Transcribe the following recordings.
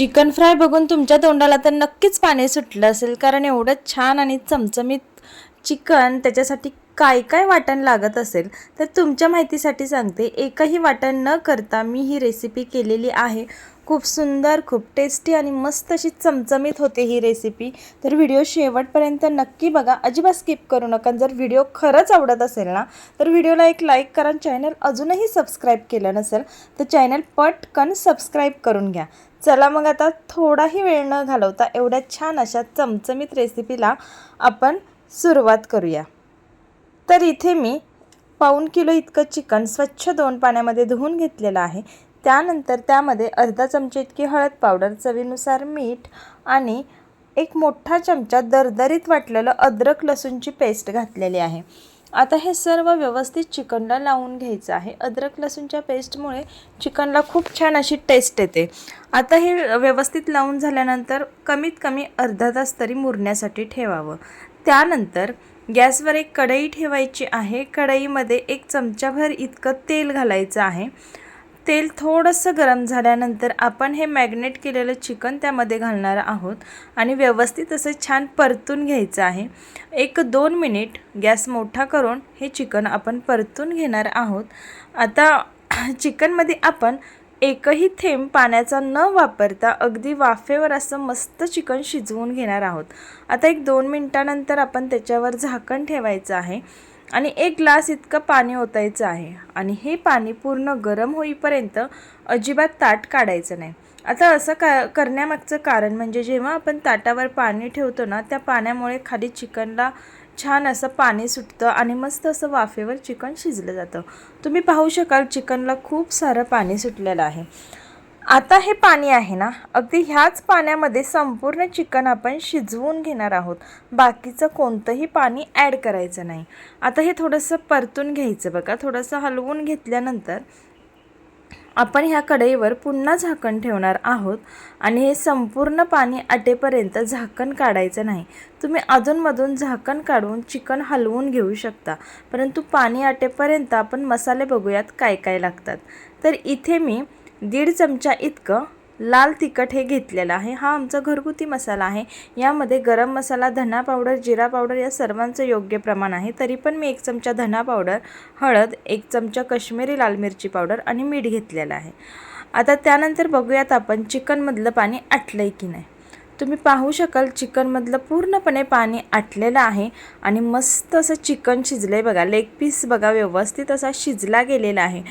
Chicken fry बघून तुमच्या तोंडाला तर नक्कीच पाणी सुटलं असेल कारण एवढं छान आणि चमचमीत चिकन त्याच्यासाठी काय काय वाटण लागत असेल तर तुमच्या माहितीसाठी सांगते. एकही वाटण न करता मी ही रेसिपी केलेली आहे. खूप सुंदर खूप टेस्टी आणि मस्त अशी चमचमीत होते ही रेसिपी तर व्हिडिओ शेवटपर्यंत नक्की बघा. अजिबात स्किप करू नका. जर व्हिडिओ खरंच आवडत असेल ना तर व्हिडिओला एक लाईक करा. चॅनल अजूनही सबस्क्राईब केलं नसेल तर चॅनल पटकन सबस्क्राईब करून घ्या. चला मग आता थोडाही वेळ न घालवता एवढ्या छान अशा चमचमीत रेसिपीला आपण सुरुवात करूया. तर इथे मी पाऊण किलो इतकं चिकन स्वच्छ दोन पाण्यामध्ये धुवून घेतलेलं आहे. त्यानंतर त्यामध्ये अर्धा चमचा इतकी हळद पावडर चवीनुसार मीठ आणि एक मोठा चमचा दरदरीत वाटलेलं अद्रक लसूणची पेस्ट घातलेली आहे. आता हे सर्व व्यवस्थित चिकनला लावून घ्यायचं आहे. अद्रक लसूणच्या पेस्टमुळे चिकनला खूप छान अशी टेस्ट येते. आता हे व्यवस्थित लावून झाल्यानंतर कमीत कमी अर्धा तास तरी मुरण्यासाठी ठेवावं. त्यानंतर गॅसवर एक कढई ठेवायची आहे. कढईमध्ये एक चमचाभर इतकं तेल घालायचं आहे. तेल थोडंसं गरम झाल्यानंतर आपण हे मॅग्नेट केलेलं चिकन त्यामध्ये घालणार आहोत आणि व्यवस्थित असं छान परतून घ्यायचं आहे. एक दोन मिनिट गॅस मोठा करून हे चिकन आपण परतून घेणार आहोत. आता चिकनमध्ये आपण एकही थेंब पाण्याचा न वापरता अगदी वाफेवर असं मस्त चिकन शिजवून घेणार आहोत. आता एक दोन मिनटानंतर आपण त्याच्यावर झाकण ठेवायचं आहे आणि एक ग्लास इतकं पाणी ओतायचं आहे. आणि हे पाणी पूर्ण गरम होईपर्यंत अजिबात ताट काढायचं नाही. आता असं का करण्यामागचं कारण म्हणजे जेव्हा आपण ताटावर पाणी ठेवतो ना त्या पाण्यामुळे खाली चिकनला छान असं पाणी सुटतं आणि मस्त असं वाफेवर चिकन शिजलं जातं. तुम्ही पाहू शकाल चिकनला खूप सारं पाणी सुटलेलं आहे. आता हे पाणी आहे ना अगदी ह्याच पाण्यामध्ये संपूर्ण चिकन आपण शिजवून घेणार आहोत. बाकीचं कोणतंही पाणी ॲड करायचं नाही. आता हे थोडंसं परतून घ्यायचं बघा. थोडंसं हलवून घेतल्यानंतर आपण ह्या कढईवर पुन्हा झाकण ठेवणार आहोत आणि हे संपूर्ण पाणी आटेपर्यंत झाकण काढायचं नाही. तुम्ही अधूनमधून झाकण काढून चिकन हलवून घेऊ शकता परंतु पाणी आटेपर्यंत आपण मसाले बघूयात काय काय लागतात. तर इथे मी दीड चमचा इतकं लाल तिखट हे घेतलेलं आहे. हा आमचा घरगुती मसाला आहे. यामध्ये गरम मसाला धना पावडर जिरा पावडर या सर्वांचं योग्य प्रमाण आहे. तरी पण मी एक चमचा धना पावडर हळद एक चमचा कश्मीरी लाल मिरची पावडर आणि मीठ घेतलेलं आहे. आता त्यानंतर बघूयात आपण चिकनमधलं पाणी आटलं आहे की नाही. तुम्ही पाहू शकाल चिकनमधलं पूर्णपणे पाणी आटलेलं आहे आणि मस्त असं चिकन शिजलं आहे बघा. लेग पीस बघा व्यवस्थित असा शिजला गेलेला आहे.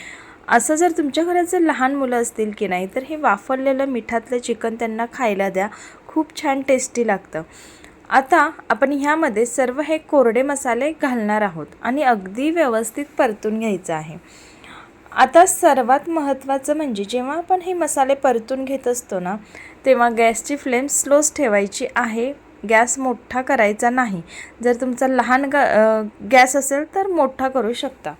असं जर तुमच्या घरात जर लहान मुलं असतील की नाही तर हे वाफरलेलं मिठातलं चिकन त्यांना खायला द्या. खूप छान टेस्टी लागतं. आता आपण ह्यामध्ये सर्व हे कोरडे मसाले घालणार आहोत आणि अगदी व्यवस्थित परतून घ्यायचं आहे. आता सर्वात महत्त्वाचं म्हणजे जेव्हा आपण हे मसाले परतून घेत असतो ना तेव्हा गॅसची फ्लेम स्लोच ठेवायची आहे. गॅस मोठा करायचा नाही. जर तुमचा लहान ग गॅस असेल तर मोठा करू शकता.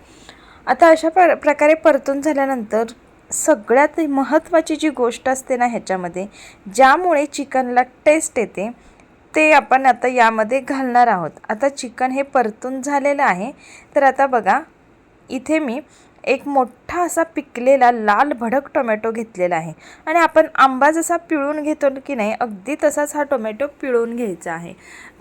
आता अशा प्र प्रकारे परतून झाल्यानंतर सगळ्यात महत्त्वाची जी गोष्ट असते ना ह्याच्यामध्ये ज्यामुळे चिकनला टेस्ट येते ते आपण आता यामध्ये घालणार आहोत. आता चिकन हे परतून झालेलं आहे. तर आता बघा इथे मी एक मोठा असा पिकलेला लाल भडक टोमॅटो घेतलेला आहे. आणि आपण आंबा जसा पिळून घेतो की नाही अगदी तसाच हा टोमॅटो पिळून घ्यायचा आहे.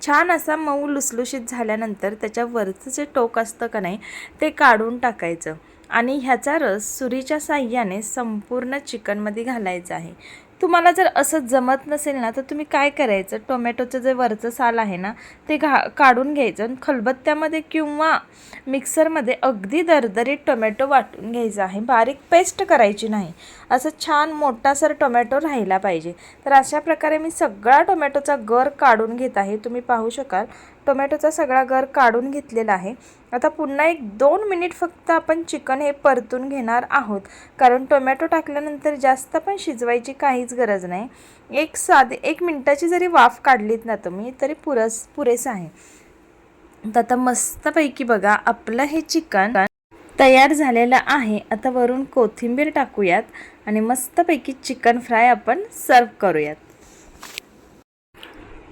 छान असा मऊ लुसलुशीत झाल्यानंतर त्याच्यावरचं जे टोक असतं का नाही ते काढून टाकायचं. आणि ह्याचा रस सुरीच्या साह्याने संपूर्ण चिकनमध्ये घालायचा आहे. तुम्हाला जर असं जमत नसेल ना तर तुम्ही काय करायचं? टोमॅटोचं जे वरचं साल आहे ना ते घा काढून घ्यायचं आणि खलबत्त्यामध्ये किंवा मिक्सरमध्ये अगदी दरदरीत टोमॅटो वाटून घ्यायचा आहे. बारीक पेस्ट करायची नाही. असं छान मोठासर टोमॅटो राहिला पाहिजे. तर अशा प्रकारे मी सगळा टोमॅटोचा गर काढून घेत आहे. तुम्ही पाहू शकाल. टोमॅटोचा सगळा गर काढून घेतलेला आहे. आता पुन्हा एक दोन मिनिट फक्त आपण चिकन हे परतून घेणार आहोत. कारण टोमॅटो टाकल्यानंतर जास्त पण शिजवायची काहीच गरज नाही. एक साधे एक मिनटाची जरी वाफ काढलीत ना तुम्ही तरी पुरस पुरेसं आहे. तर आता मस्तपैकी बघा आपलं हे चिकन तयार झालेलं आहे. आता वरून कोथिंबीर टाकूयात आणि मस्तपैकी चिकन फ्राय आपण सर्व करूयात.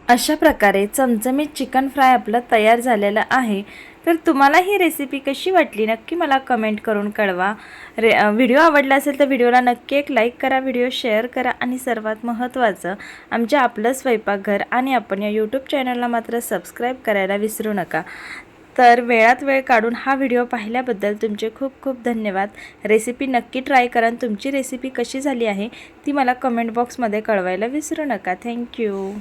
अशा प्रकारे चमचमीत चिकन फ्राय आपलं तयार झालेलं आहे. तर तुम्हाला ही रेसिपी कशी वाटली नक्की मला कमेंट करून कळवा. रे व्हिडिओ आवडला असेल तर व्हिडिओला नक्की एक लाईक करा व्हिडिओ शेअर करा आणि सर्वात महत्त्वाचं आमच्या आपलं स्वयंपाकघर आणि आपण या यूट्यूब चॅनलला मात्र सबस्क्राईब करायला विसरू नका. तर वेळात वेळ काढून हा व्हिडिओ पाहिल्याबद्दल तुमचे खूप खूप धन्यवाद. रेसिपी नक्की ट्राय करा आणि तुमची रेसिपी कशी झाली आहे ती मला कमेंट बॉक्समध्ये कळवायला विसरू नका. थँक्यू